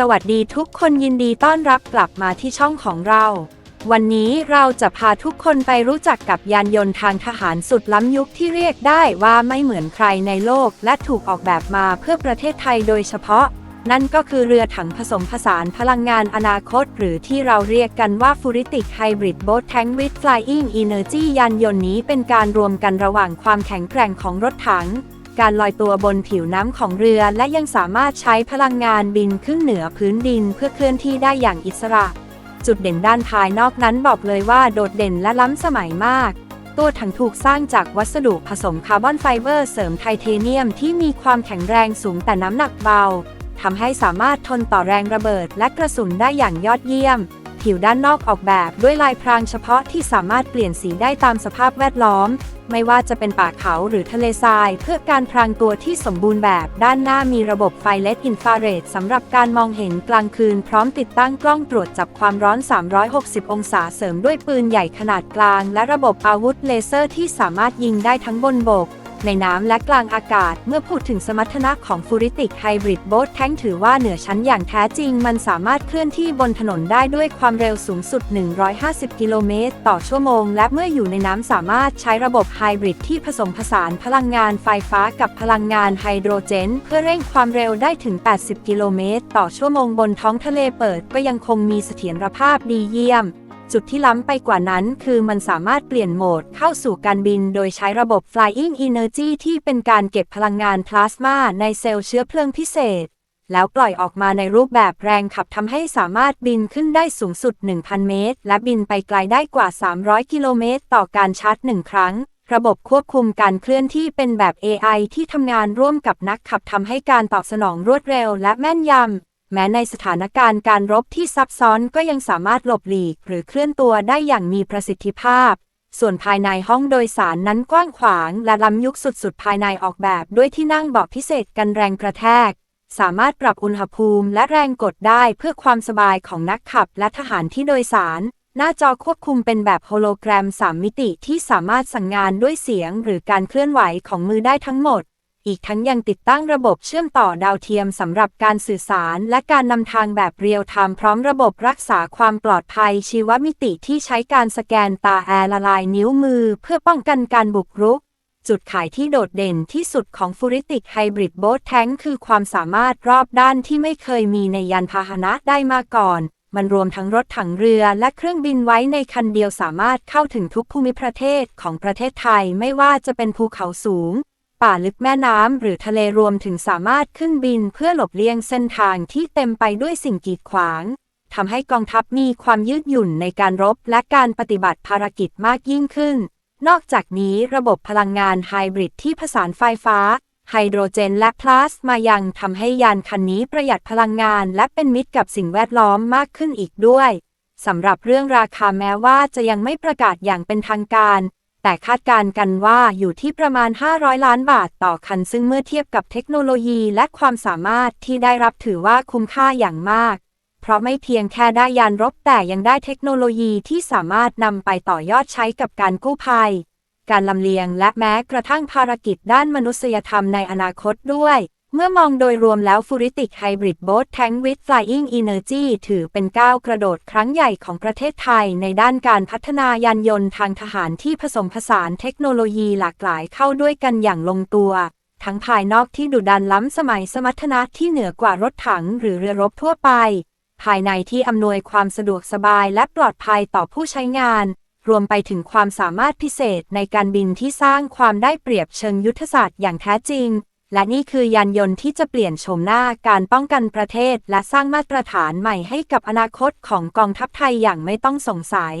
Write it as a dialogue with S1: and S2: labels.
S1: สวัสดีทุกคนยินดีต้อนรับกลับมาที่ช่องของเรา วันนี้เราจะพาทุกคนไปรู้จักกับยานยนต์ทางทหารสุดล้ำยุคที่เรียกได้ว่าไม่เหมือนใครในโลก และถูกออกแบบมาเพื่อประเทศไทยโดยเฉพาะ นั่นก็คือเรือถังผสมผสานพลังงานอนาคต หรือที่เราเรียกกันว่า Furitic Hybrid Boat Tank with Flying Energy ยานยนต์นี้เป็นการรวมกันระหว่างความแข็งแกร่งของรถถัง การลอยตัวบนผิวน้ำของเรือและยังสามารถใช้พลังงานบินขึ้นเหนือพื้นดินเพื่อเคลื่อนที่ได้อย่างอิสระ จุดเด่นด้านภายนอกนั้นบอกเลยว่าโดดเด่นและล้ำสมัยมาก ตัวถังถูกสร้างจากวัสดุผสมคาร์บอนไฟเบอร์เสริมไทเทเนียมที่มีความแข็งแรงสูงแต่น้ำหนักเบาทำให้สามารถทนต่อแรงระเบิดและกระสุนได้อย่างยอดเยี่ยม ผิวด้านนอกออกแบบด้วยลายพรางเฉพาะที่สามารถเปลี่ยนสีได้ตามสภาพแวดล้อม ไม่ว่าจะเป็นป่าเขาหรือทะเลทราย เพื่อการพรางตัวที่สมบูรณ์แบบ ด้านหน้ามีระบบไฟเลดอินฟราเรดสำหรับการมองเห็นกลางคืน พร้อมติดตั้งกล้องตรวจจับความร้อน 360 องศาเสริมด้วยปืนใหญ่ขนาดกลาง และระบบอาวุธเลเซอร์ที่สามารถยิงได้ทั้งบนบก ในน้ำและกลางอากาศ เมื่อพูดถึงสมรรถนะของ Furitic Hybrid Boat Tank ถือว่าเหนือชั้นอย่างแท้จริง มันสามารถเคลื่อนที่บนถนนได้ด้วยความเร็วสูงสุด 150 กิโลเมตร ต่อชั่วโมง และเมื่ออยู่ในน้ำสามารถใช้ระบบไฮบริดที่ผสมผสานพลังงานไฟฟ้ากับพลังงานไฮโดรเจน เพื่อเร่งความเร็วได้ถึง 80 กิโลเมตร ต่อชั่วโมงบนท้องทะเลเปิดก็ยังคงมีเสถียรภาพดีเยี่ยม จุดที่ล้ำไปกว่านั้นคือมันสามารถเปลี่ยนโหมดเข้าสู่การบินโดยใช้ระบบ Flying Energy ที่เป็นการเก็บพลังงานพลาสมาในเซลล์เชื้อเพลิงพิเศษ แล้วปล่อยออกมาในรูปแบบแรงขับทำให้สามารถบินขึ้นได้สูงสุด 1,000 เมตร และบินไปไกลได้กว่า 300 กิโลเมตร ต่อการชาร์จหนึ่งครั้งระบบควบคุมการเคลื่อนที่เป็นแบบ AI ที่ทำงานร่วมกับนักขับทำให้การตอบสนองรวดเร็วและแม่นยำ แม้ในสถานการณ์การรบที่ซับซ้อนก็ยังสามารถหลบหลีก หรือเคลื่อนตัวได้อย่างมีประสิทธิภาพ ส่วนภายในห้องโดยสารนั้นกว้างขวาง และล้ำยุคสุดๆ ภายในออกแบบด้วยที่นั่งเบาะพิเศษกันแรงกระแทก สามารถปรับอุณหภูมิและแรงกดได้เพื่อความสบายของนักขับและทหารที่โดยสาร หน้าจอควบคุมเป็นแบบโฮโลแกรม 3 มิติที่สามารถสั่งงานด้วยเสียง หรือการเคลื่อนไหวของมือได้ทั้งหมด อีกทั้งยังติดตั้งระบบเชื่อมต่อดาวเทียมสำหรับการสื่อสาร และการนำทางแบบเรียลไทม์พร้อมระบบรักษาความปลอดภัยชีวมิติที่ใช้การสแกนตาแอร์ละลายนิ้วมือ เพื่อป้องกันการบุกรุก จุดขายที่โดดเด่นที่สุดของ Furitic Hybrid Boat Tank คือความสามารถรอบด้านที่ไม่เคยมีในยานพาหนะได้มาก่อนมันรวมทั้งรถถังเรือและเครื่องบินไว้ในคันเดียวสามารถเข้าถึงทุกภูมิประเทศของประเทศไทยไม่ว่าจะเป็นภูเขาสูง ป่าลึกแม่น้ำหรือทะเลรวมถึงสามารถขึ้นบินเพื่อหลบเลี่ยงเส้นทางที่เต็มไปด้วยสิ่งกีดขวางทำให้กองทัพมีความยืดหยุ่นในการรบและการปฏิบัติภารกิจมากยิ่งขึ้น นอกจากนี้ระบบพลังงานไฮบริดที่ผสานไฟฟ้า ไฮโดรเจนและพลาสมายังทำให้ยานคันนี้ประหยัดพลังงานและเป็นมิตรกับสิ่งแวดล้อมมากขึ้นอีกด้วยสำหรับเรื่องราคาแม้ว่าจะยังไม่ประกาศอย่างเป็นทางการ แต่คาดการณ์กันว่าอยู่ที่ประมาณ 500 ล้านบาทต่อคัน ซึ่งเมื่อเทียบกับเทคโนโลยีและความสามารถที่ได้รับถือว่าคุ้มค่าอย่างมาก เพราะไม่เพียงแค่ได้ยานรบแต่ยังได้เทคโนโลยีที่สามารถนำไปต่อยอดใช้กับการกู้ภัย การลำเลียงและแม้กระทั่งภารกิจด้านมนุษยธรรมในอนาคตด้วย เมื่อมองโดยรวมแล้ว Furitic Hybrid Boat Tank with Flying Energy ถือเป็นก้าวกระโดดครั้งใหญ่ของประเทศไทยในด้านการพัฒนายานยนต์ทางทหารที่ผสมผสานเทคโนโลยีหลากหลายเข้าด้วยกันอย่างลงตัว ทั้งภายนอกที่ดุดันล้ำสมัยสมรรถนะที่เหนือกว่ารถถังหรือเรือรบทั่วไป ภายในที่อำนวยความสะดวกสบายและปลอดภัยต่อผู้ใช้งาน รวมไปถึงความสามารถพิเศษในการบินที่สร้างความได้เปรียบเชิงยุทธศาสตร์อย่างแท้จริง และนี่คือยานยนต์ที่จะเปลี่ยนโฉมหน้าการป้องกันประเทศ และสร้างมาตรฐานใหม่ให้กับอนาคตของกองทัพไทยอย่างไม่ต้องสงสัย